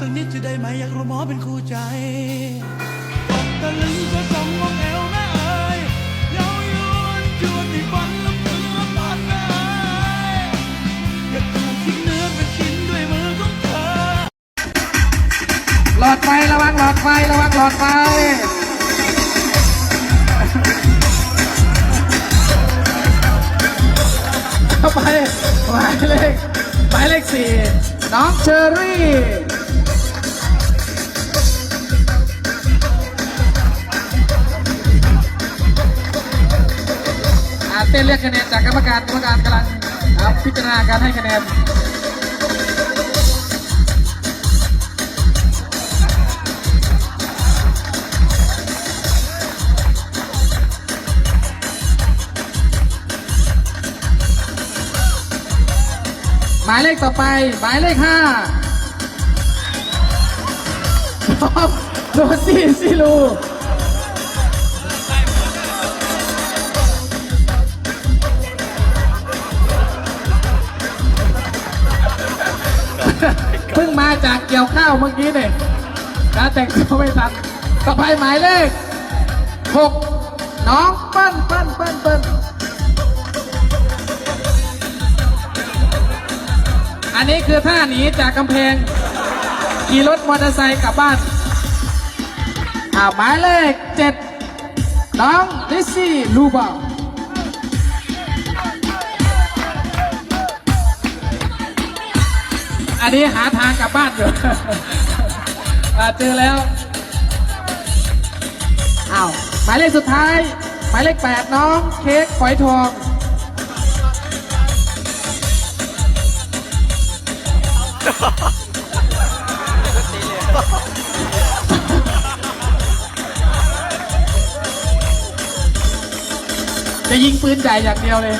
สักนิดจะได้ไหมอยากรู้หมอเป็นคู่ใจตะลึงก็จำงงแอวแม่เอ๋ยเย้ายวนชวนให้ฝันละเมือปานแม่เอ๋ยอยากถูกทิ้งเนื้อเป็นชิ้นด้วยมือของเธอ หลอดไฟระวังหลอดไฟระวังหลอดไฟเข้าไปหมายเลขหมายเลขสี่น้องเชอรี่ ต้นเรียกคะแนนจากกรรมการกรรมการกำลังอ่าพิจารณาการให้คะแนนหมายเลขต่อไป หมายเลขห้าครับโรซี่ซิลู เพิ่งมาจากเกี่ยวข้าวเมื่อกี้เนี่ยการแต่งตัวไม่ทันต่อไปหมายเลขหกน้องเปิ้ลเปิ้ลเปิ้ลเปิ้ลอันนี้คือท่าหนีจากกำแพงขี่รถมอเตอร์ไซค์กลับบ้านอ่าหมายเลขเจ็ดน้องลิซี่ลูบา อันนี้หาทางกลับบ้านอยู่เจอแล้วอ้าวหมายเลขสุดท้าย หมายเลขแปดน้องเค้กฝอยทองจะยิงปืนใหญ่อย่างเดียวเลย